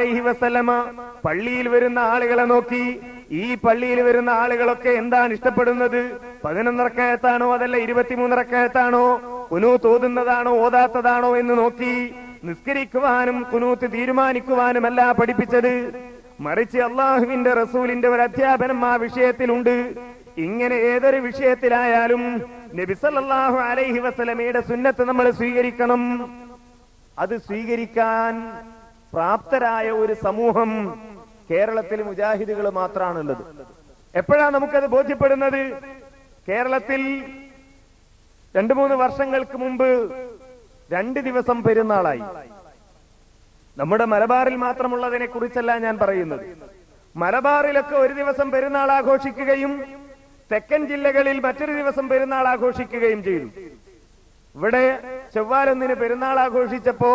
അലൈഹി വസല്ലമ പള്ളിയിൽ വരുന്ന ആളുകളെ നോക്കി ഈ പള്ളിയിൽ വരുന്ന ആളുകളൊക്കെ എന്താണ് ഇഷ്ടപ്പെടുന്നത്? പതിനൊന്നിറക്കയത്താണോ അതല്ല ഇരുപത്തിമൂന്നിറക്കയത്താണോ കുനു തോതുന്നതാണോ ഓതാത്തതാണോ എന്ന് നോക്കി നിസ്കരിക്കുവാനും കുനൂത്ത് തീരുമാനിക്കുവാനുമല്ല പഠിപ്പിച്ചത്. മറിച്ച് അള്ളാഹുവിന്റെ റസൂലിന്റെ ഒരു അധ്യാപനം ആ വിഷയത്തിലുണ്ട്. ഇങ്ങനെ ഏതൊരു വിഷയത്തിലായാലും നബിസല്ലാഹു അലൈഹി വസലമയുടെ സുന്നത്ത് നമ്മൾ സ്വീകരിക്കണം. അത് സ്വീകരിക്കാൻ പ്രാപ്തരായ ഒരു സമൂഹം കേരളത്തിൽ മുജാഹിദുകൾ മാത്രമാണുള്ളത്. എപ്പോഴാണ് നമുക്കത് ബോധ്യപ്പെടുന്നത്? കേരളത്തിൽ രണ്ടു മൂന്ന് വർഷങ്ങൾക്ക് മുമ്പ് രണ്ട് ദിവസം പെരുന്നാളായി. നമ്മുടെ മലബാറിൽ മാത്രമുള്ളതിനെ കുറിച്ചല്ല ഞാൻ പറയുന്നത്. മലബാറിലൊക്കെ ഒരു ദിവസം പെരുന്നാൾ ആഘോഷിക്കുകയും തെക്കൻ ജില്ലകളിൽ മറ്റൊരു ദിവസം പെരുന്നാൾ ആഘോഷിക്കുകയും ചെയ്തു. ഇവിടെ ചൊവ്വാലൊന്നിന് പെരുന്നാൾ ആഘോഷിച്ചപ്പോ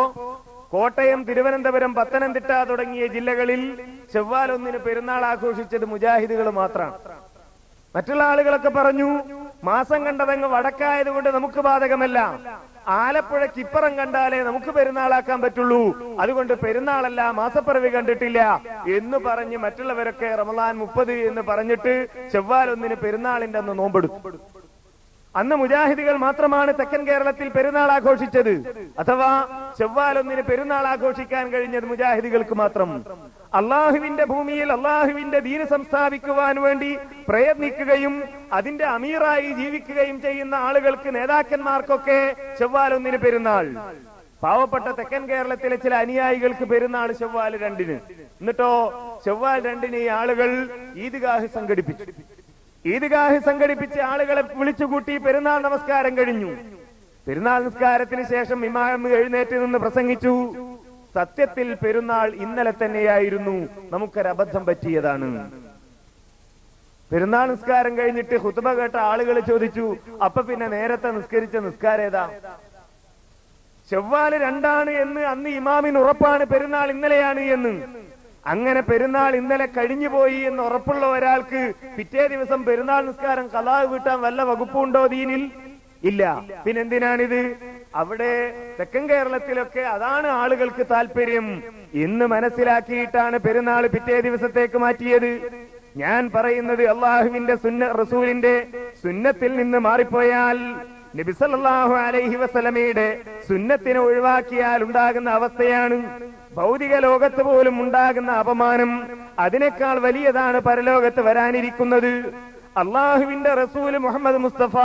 കോട്ടയം തിരുവനന്തപുരം പത്തനംതിട്ട തുടങ്ങിയ ജില്ലകളിൽ ചെവ്വാൽ ഒന്നിന് പെരുന്നാൾ ആഘോഷിച്ചത് മുജാഹിദുകൾ മാത്രമാണ് മറ്റുള്ള ആളുകളൊക്കെ പറഞ്ഞു മാസം കണ്ടതങ്ങ് വടക്കായതുകൊണ്ട് നമുക്ക് ബാധകമല്ല. ആലപ്പുഴ ഇപ്പുറം കണ്ടാലേ നമുക്ക് പെരുന്നാളാക്കാൻ പറ്റുള്ളൂ. അതുകൊണ്ട് പെരുന്നാളല്ല മാസപ്പിറവി കണ്ടിട്ടില്ല എന്ന് പറഞ്ഞ് മറ്റുള്ളവരൊക്കെ റമലാൻ മുപ്പത് എന്ന് പറഞ്ഞിട്ട് ചെവ്വാൽ ഒന്നിന് പെരുന്നാളിന്റെ അന്ന് നോമ്പെടുത്തു. അന്ന് മുജാഹിദികൾ മാത്രമാണ് തെക്കൻ കേരളത്തിൽ പെരുന്നാൾ ആഘോഷിച്ചത്. അഥവാ ചൊവ്വാലൊന്നിന് പെരുന്നാൾ ആഘോഷിക്കാൻ കഴിഞ്ഞത് മുജാഹിദികൾക്ക് മാത്രം. അള്ളാഹുവിന്റെ ഭൂമിയിൽ അള്ളാഹുവിന്റെ ദീന് സംസ്ഥാപിക്കുവാൻ വേണ്ടി പ്രയത്നിക്കുകയും അതിന്റെ അമീറായി ജീവിക്കുകയും ചെയ്യുന്ന ആളുകൾക്ക് നേതാക്കന്മാർക്കൊക്കെ ചെവ്വാലൊന്നിന് പെരുന്നാൾ. പാവപ്പെട്ട തെക്കൻ കേരളത്തിലെ ചില അനുയായികൾക്ക് പെരുന്നാൾ ചെവ്വാൽ രണ്ടിന്. എന്നിട്ടോ ചെവ്വാൽ രണ്ടിന് ഈ ആളുകൾ ഈദ്ഗാഹ് സംഘടിപ്പിച്ചു. ഈദ്ഗാഹ് സംഘടിപ്പിച്ച് ആളുകളെ വിളിച്ചുകൂട്ടി പെരുന്നാൾ നമസ്കാരം കഴിഞ്ഞു. പെരുന്നാൾ നിസ്കാരത്തിന് ശേഷം ഇമാം എഴുന്നേറ്റ് നിന്ന് പ്രസംഗിച്ചു. സത്യത്തിൽ പെരുന്നാൾ ഇന്നലെ തന്നെയായിരുന്നു. നമുക്കൊരബദ്ധം പറ്റിയതാണ്. പെരുന്നാൾ നിസ്കാരം കഴിഞ്ഞിട്ട് ഹുത്തുബ കേട്ട ആളുകൾ ചോദിച്ചു അപ്പൊ പിന്നെ നേരത്തെ നിസ്കരിച്ച നിസ്കാരം ഏതാ? ചൊവ്വാൽ രണ്ടാണ് എന്ന് അന്ന് ഇമാമിന് ഉറപ്പാണ് പെരുന്നാൾ ഇന്നലെയാണ് എന്ന്. അങ്ങനെ പെരുന്നാൾ ഇന്നലെ കഴിഞ്ഞു പോയി എന്ന് ഉറപ്പുള്ള ഒരാൾക്ക് പിറ്റേ ദിവസം പെരുന്നാൾ നിസ്കാരം കലാവ് വീട്ടാൻ വല്ല വകുപ്പുണ്ടോ ദീനിൽ? ഇല്ല. പിന്നെന്തിനാണിത്? അവിടെ തെക്കൻ കേരളത്തിലൊക്കെ അതാണ് ആളുകൾക്ക് താല്പര്യം. ഇന്ന് മനസ്സിലാക്കിയിട്ടാണ് പെരുന്നാൾ പിറ്റേ ദിവസത്തേക്ക് മാറ്റിയത്. ഞാൻ പറയുന്നത് അള്ളാഹുവിന്റെ സുന്ന റസൂലിന്റെ സുന്നത്തിൽ നിന്ന് മാറിപ്പോയാൽ നബിസല്ലാഹു അലൈഹി വസലമയുടെ സുന്നത്തിനെ ഒഴിവാക്കിയാൽ ഉണ്ടാകുന്ന അവസ്ഥയാണ്. ഭൗതിക ലോകത്ത് പോലും ഉണ്ടാകുന്ന അപമാനം അതിനേക്കാൾ വലിയതാണ് പരലോകത്ത് വരാനിരിക്കുന്നത്. അള്ളാഹുവിന്റെ റസൂൽ മുഹമ്മദ് മുസ്തഫ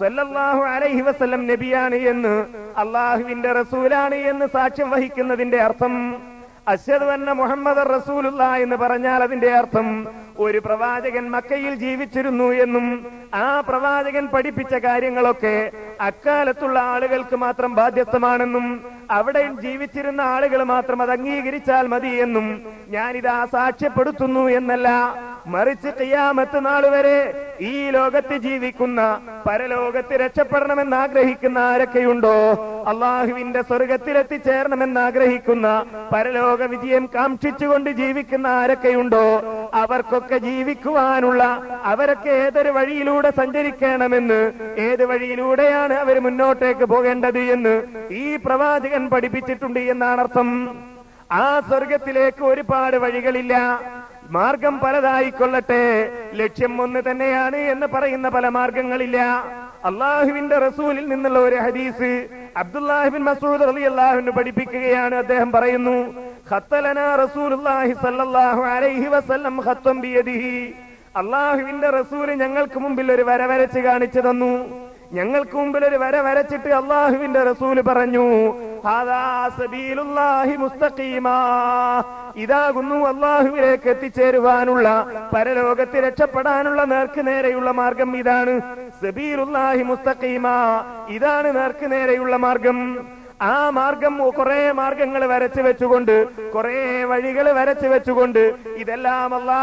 സല്ലല്ലാഹു അലൈഹി വസല്ലം നബിയാണ് എന്ന് അള്ളാഹുവിന്റെ റസൂലാണ് എന്ന് സാക്ഷ്യം വഹിക്കുന്നതിന്റെ അർത്ഥം അശ്വത് അന്ന മുഹമ്മദ് റസൂലുള്ള എന്ന് പറഞ്ഞാൽ അതിന്റെ അർത്ഥം ഒരു പ്രവാചകൻ മക്കയിൽ ജീവിച്ചിരുന്നു എന്നും ആ പ്രവാചകൻ പഠിപ്പിച്ച കാര്യങ്ങളൊക്കെ അക്കാലത്തുള്ള ആളുകൾക്ക് മാത്രം ബാധ്യസ്ഥമാണെന്നും അവിടെ ജീവിച്ചിരുന്ന ആളുകൾ മാത്രം അത് അംഗീകരിച്ചാൽ മതി എന്നും ഞാനിതാ സാക്ഷ്യപ്പെടുത്തുന്നു എന്നല്ല. മറിച്ച് നാൾ നാളുവരെ ഈ ലോകത്ത് ജീവിക്കുന്ന പരലോകത്ത് രക്ഷപ്പെടണമെന്ന് ആഗ്രഹിക്കുന്ന ആരൊക്കെയുണ്ടോ? അള്ളാഹുവിന്റെ സ്വർഗത്തിലെത്തിച്ചേരണമെന്ന് ആഗ്രഹിക്കുന്ന പരലോക വിജയം കാക്ഷിച്ചുകൊണ്ട് ജീവിക്കുന്ന ആരൊക്കെയുണ്ടോ? അവർക്കൊക്കെ ജീവിക്കുവാനുള്ള അവരൊക്കെ ഏതൊരു വഴിയിലൂടെ സഞ്ചരിക്കണമെന്ന് ഏത് വഴിയിലൂടെയാണ് അവർ മുന്നോട്ടേക്ക് പോകേണ്ടത് എന്ന് ഈ പ്രവാചകൻ പഠിപ്പിച്ചിട്ടുണ്ട് എന്നാണ് അർത്ഥം ആ സ്വർഗത്തിലേക്ക് ഒരുപാട് വഴികളില്ല. മാർഗം പലതായിക്കൊള്ളട്ടെ. ലക്ഷ്യം ഒന്ന് തന്നെയാണ് എന്ന് പറയുന്ന പല മാർഗങ്ങളില്ല. അള്ളാഹുവിന്റെ റസൂലിൽ നിന്നുള്ള ഒരു ഹദീസ് അബ്ദുല്ലാഹിബിൻ മസൂദ് അലി അള്ളാഹുവിന് പഠിപ്പിക്കുകയാണ്. അദ്ദേഹം പറയുന്നു അള്ളാഹുവിന്റെ റസൂൽ ഞങ്ങൾക്ക് മുമ്പിൽ ഒരു വരവരച്ച് കാണിച്ചു തന്നു. ഞങ്ങൾക്ക് മുമ്പിൽ ഒരു വര വരച്ചിട്ട് അള്ളാഹുവിന്റെ റസൂൽ പറഞ്ഞു ഇതാകുന്നു അള്ളാഹുവിലേക്ക് എത്തിച്ചേരുവാനുള്ള പരലോകത്ത് രക്ഷപ്പെടാനുള്ള നേർക്ക് നേരെയുള്ള മാർഗം ഇതാണ്. സബീലുല്ലാഹി ഇതാണ് നേർക്ക് നേരെയുള്ള മാർഗം. ആ മാർഗം കുറെ മാർഗങ്ങൾ വരച്ചു വെച്ചുകൊണ്ട് കുറെ വഴികൾ വരച്ചു വെച്ചുകൊണ്ട് ഇതെല്ലാം അള്ളാഹ്